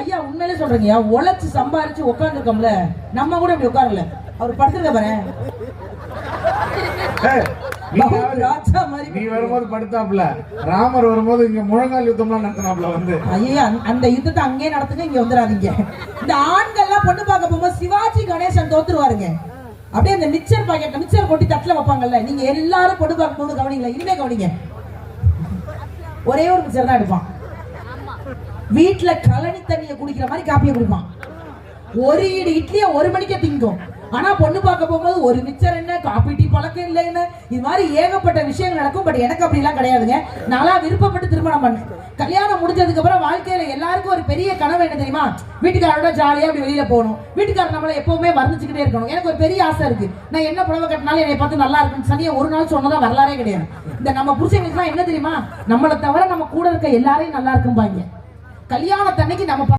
ஐயா உண்மையிலே சொல்றீங்க உழைச்சு சம்பாரிச்சு உட்காந்துருக்கோம்ல நம்ம கூட இப்படி உட்காரல அவர் படுத்துருக்க பாரு. நீ வரும்போது படுத்தாப்ல ராமர் வரும்போது இங்க முழங்கால் யுத்தம்லாம் நடத்தினாப்ல வந்து. ஐயா அந்த யுத்தத்தை அங்கேயே நடத்துங்க இங்க வந்துடாதீங்க. இந்த ஆண்கள்லாம் பொண்ணு பார்க்க போகும்போது சிவாஜி கணேசன் தோத்துருவாருங்க. அப்படியே அந்த மிச்சர் பாக்கெட் மிச்சர் கொட்டி தட்டுல வைப்பாங்கல்ல நீங்க எல்லாரும் பொண்ணு பார்க்கும் போது கவனிங்களா இனிமே கவனிங்க. ஒரே ஒரு மிச்சர் தான் எடுப்பான். வீட்டுல கழனி தண்ணியை குடிக்கிற மாதிரி காப்பியை குடிப்பான். ஒரு ஈடு இட்லியை ஒரு மணிக்கே திங்கும். ஆனா பொண்ணு பார்க்க போகும்போது ஒரு மிச்சர் என்ன காப்பி டீ பழக்கம் இல்லை என்ன? இது மாதிரி ஏகப்பட்ட விஷயங்கள் நடக்கும் பட் எனக்கு அப்படிலாம் கிடையாதுங்க. நல்லா விருப்பப்பட்டு திருமணம் பண்ணேன். கல்யாணம் முடிஞ்சதுக்கு அப்புறம் வாழ்க்கையில எல்லாருக்கும் ஒரு பெரிய கனவு என்ன தெரியுமா? வீட்டுக்காரோட ஜாலியா அப்படி வெளியில போகணும். வீட்டுக்காரர் நம்மளை எப்பவுமே வர்ணிச்சுக்கிட்டே இருக்கணும். எனக்கு ஒரு பெரிய ஆசை இருக்கு. நான் என்ன புடவை கட்டினாலும் என்னை பார்த்து நல்லா இருக்குன்னு சனியை ஒரு நாள் சொன்னதா வரலாறே கிடையாது. இந்த நம்ம புருஷங்களுக்கு என்ன தெரியுமா? நம்மளை தவிர நம்ம கூட இருக்க எல்லாரையும் நல்லா இருக்கும்பாங்க. கல்யாணத்தன்னைக்கு நம்ம